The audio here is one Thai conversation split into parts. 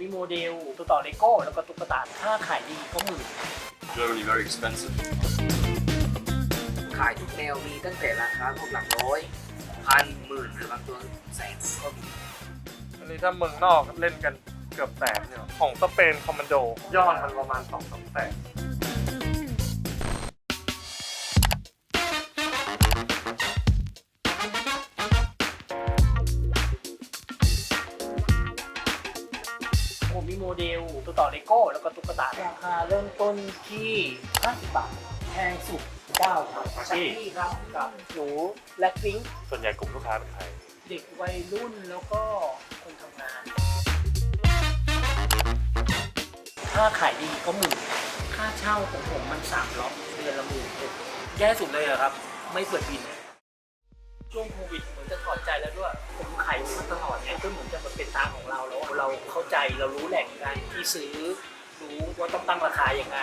มีโมเดลตัวต่อเลโก้ แล้วก็ตุ๊กตาถ้าขายดีก็หมื่น Germany very expensive. ขายทุกแนวมีตั้งแต่ราคาพวกหลักร้อยพันหมื่นหรือบางตัวแสนก็มีอันนี้ถ้าเมืองนอกเล่นกันเกือบแสนเนี่ยของสเปนคอมมานโดยอดมันประมาณสองสามแสน มมีโมเดลตัวต่อเลโก้ แล้วก็ตุ๊กตาราคาเริ่มต้นที่ 50 บาทแพงสุด9ครับชักกี้ครับกับหนูแลคพิงส่วนใหญ่กลุ่มลูกค้าเป็นใคร เด็กวัยรุ่นแล้วก็คนทำงาน ถ้าขายดีก็หมื่นค่าเช่าของผมมันสามล็อกเดือนละหมื่นหกแย่สุดเลยอะครับ ไม่เปิดบินช่วงโควิดเหมือนจะถอดใจแล้วด้วย ผมขายมาตลอดไงก็เหมือนจะมาเป็นทางของเราแล้วเราเข้า ใจเรารู้แหล่งการที่ซื้อ รู้ว่าต้องตั้งราคายังไง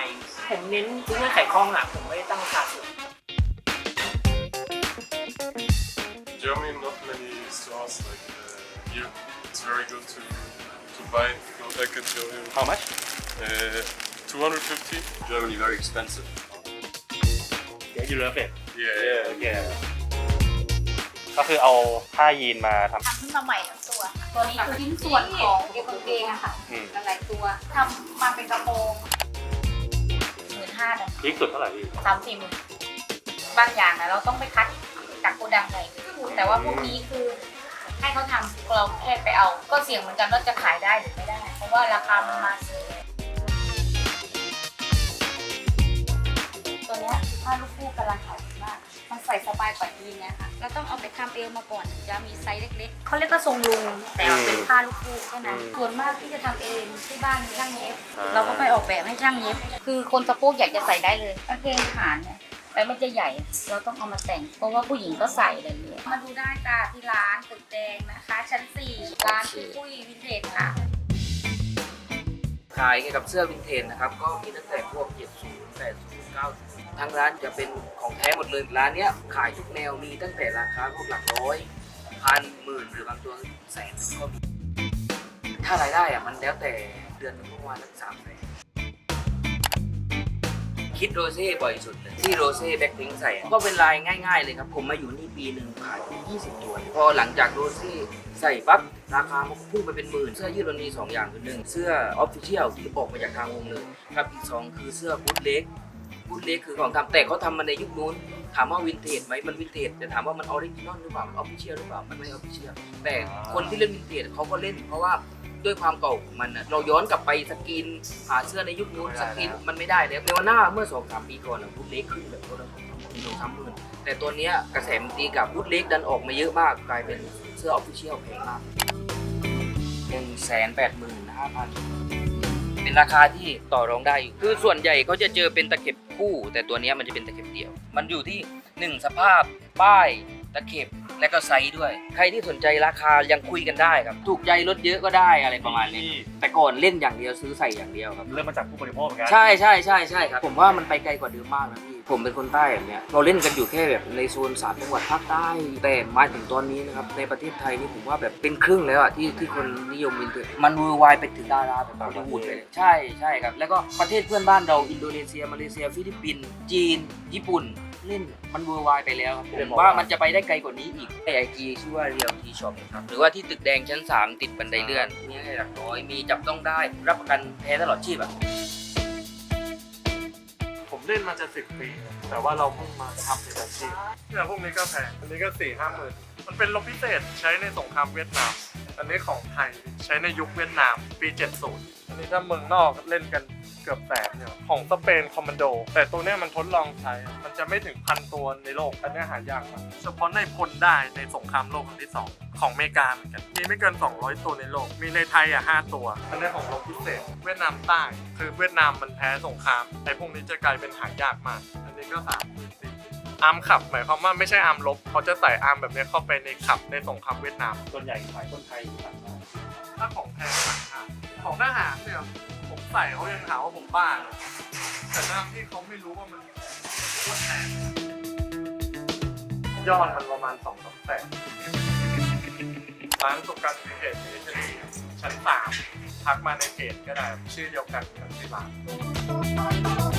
ผมเน้นซื้อง่ายขายคล่องอะผมไม่ได้ตั้งราคาสูง Germany, not many stores like uh, here. It's very good to to buy. Go back and show you. How much Uh, 250. Germany very expensive. Yeah you love it Yeah, yeah. yeah ก็คือเอาผ้ายีนมาททำขึ้นมาใหม่ทั้งตัวค่ะ ตัวนี้คือชิ้นส่วนของเอวกางเกงอะค่ะำอืม หลายๆตัวทำมาเป็นกระโปรงหมื่นห้านะพีคสุดเท่าไหร่พี่ สามสี่หมื่นบางอย่างนะเราต้องไปคัดจากโกดังไหนแต่ว่าพวกนี้คือให้เขาทำเราแค่ไปเอา ก็เสี่ยงเหมือนกันว่าจะขายได้หรือไม่ได้ เพราะว่าราคามันมาสูงตัวเนี้ยผ้าลูกคู่กำลังขายดีมากมันใส่สบายกว่ายีนนะคะเราต้องเอาไปทำเอวมาก่อนถึงจะมีไซส์เล็กๆเขาเรียกว่าทรงลุงแต่ว่าเป็นผ้าลูกคู่เท่านั้นส่วนมากที่จะทำเองที่บ้านมีช่างเย็บเราก็ไปออกแบบให้ช่างเย็บ คือคนสะโพกอยากจะใส่ได้เลยกางเกงขานเนี่ยแต่มันจะใหญ่ เราต้องเอามาแต่ง เพราะว่าผู้หญิงก็ใส่อะไรอย่างเงี้ยมาดูได้จ้าที่ร้านตึกแดงนะคะ ชั้น4ร้านคุณปุ้ยวินเทจค่ะ ขายเกี่ยวกับเสื้อวินเทจนะครับก็มีตั้งแต่พวก 70 80 90ทางร้านจะเป็นของแท้หมดเลยร้านเนี้ยขายทุกแนวมีตั้งแต่ราคาพวกหลักร้อยพันหมื่นหรือบางตัวแสนก็มีถ้ารายได้อะมันแล้วแต่เดือนหนึงประมาณสักสามแสน คิดโรเซ่บ่อยสุดเลยที่โรเซ่แบ็คพิงใส่อะก็เป็นลายง่ายๆเลยครับ ผมมาอยู่นี่ปีหนึ่งขายไป20 ตัว พอหลังจากโรเซ่ใส่ปั๊บราคามันพุ่งไปเป็นหมื่น เสื้อยืดมันมี2อย่างคือหนึ่งเสื้อออฟฟิเชียลที่ออกมาจากทางวงเลยครับอีก2คือเสื้อบูทเล็กบูทเล็กคือของทำแต่เขาทำมาในยุคนู้น ถามว่าวินเทจไหมมันวินเทจแต่ถามว่ามันออริจินอลหรือเปล่ามันออฟฟิเชียลหรือเปล่ามันไม่ออฟฟิเชียลแต่คนที่เล่นวินเทจเขาก็เล่น เพราะว่าด้วยความเก่าของมันน่ะเราย้อนกลับไปสกินหาเสื้อในยุคนู้นสกินมันไม่ได้แล้วเนวาน่าเมื่อสองสามปีก่อนอะบูทเล็กขึ้นแบบตัวละสองสามหมื่นสองสามหมื่นแต่ตัวเนี้ยกระแสมันตีกลับบูทเล็กดันออกมาเยอะมากกลายเป็นเสื้อออฟฟิเชียลแพงมากหนึ่งแสนแปดหมื่นห้าพัน เป็นราคาที่ต่อรองได้อยู่คือส่วนใหญ่เขาจะเจอเป็นตะเข็บคู่ แต่ตัวเนี้ยมันจะเป็นตะเข็บเดี่ยว มันอยู่ที่หนึ่งสภาพ ป้าย ตะเข็บและก็ไซส์ด้วย ใครที่สนใจราคายังคุยกันได้ครับ ถูกใจลดเยอะก็ได้อะไรประมาณนี้ แต่ก่อนเล่นอย่างเดียวซื้อใส่อย่างเดียวครับ เริ่มมาจากผู้บริโภคเหมือนกัน ใช่ใช่ใช่ใช่ครับ ผมว่ามันไปไกลกว่าเดิมมากนะพี่ ผมเป็นคนใต้แบบเนี้ยเราเล่นกันอยู่แค่แบบในโซนสามจังหวัดภาคใต้แต่มาถึงตอนนี้นะครับในประเทศไทยนี่ผมว่าแบบเป็นครึ่งแล้วอะที่ที่คนนิยมวินเทจมันเวอร์ไวไปถึงดาราแบบฮอลลีวูดเลยใช่ใช่ครับแล้วก็ประเทศเพื่อนบ้านเราอินโดนีเซียมาเลเซียฟิลิปปินส์จีน ญี่ปุ่นเล่นมันเวอร์ไวไปแล้วครับผมว่ามันจะไปได้ไกลกว่านี้อีกไอจีชื่อว่าเรียวทีช็อปครับหรือว่าที่ตึกแดงชั้น 3 ติดบันไดเลื่อนมีให้หลักร้อยมีจับต้องได้รับประกันแท้ตลอดชีพอะผม เล่นมาจะสิบปี แต่ว่าเราเพิ่งมาทำเป็นอาชีพเนี่ยพวกนี้ก็แพง อันนี้ก็สี่ห้าหมื่นมันเป็นลบพิเศษใช้ในสงครามเวียดนาม อันนี้ของไทยใช้ในยุคเวียดนามปี 70 อันนี้ถ้าเมืองนอกเล่นกัน กือบแสนเนี่ยของสเปนคอมมานโด แต่ตัวเนี้ยมันทดลองใช้ มันจะไม่ถึงพันตัวในโลก อันเนี้ยหายากมากเฉพาะในพลได้ในสงครามโลกครั้งที่สองของอเมริกาเหมือนกัน มีไม่เกิน 200 ตัวในโลก มีในไทยอะ5ตัว อันนี้ของรบพิเศษ เวียดนามใต้ คือเวียดนามมันแพ้สงครามไอ้พวกนี้จะกลายเป็นหายากมาก อันนี้ก็สามหมื่นสี่อาร์มขับหมายความว่าไม่ใช่อาร์มลบ เขาจะใส่อาร์มแบบนี้เข้าไปในขับในสงครามเวียดนาม ส่วนใหญ่ขายคนไทยต่างชาติถ้าของแพงต่างชาติของทหารเนี่ย ผมใส่เขายังหาว่าผมบ้าเลยแต่ทั้งที่เขาไม่รู้ว่ามันโคตรแพงยอดมันประมาณสองสามแสนร้านสุกันวิเทจมินิเทอรี่ชั้นสามทักมาในเพจก็ได้ ชื่อเดียวกันกับที่ร้าน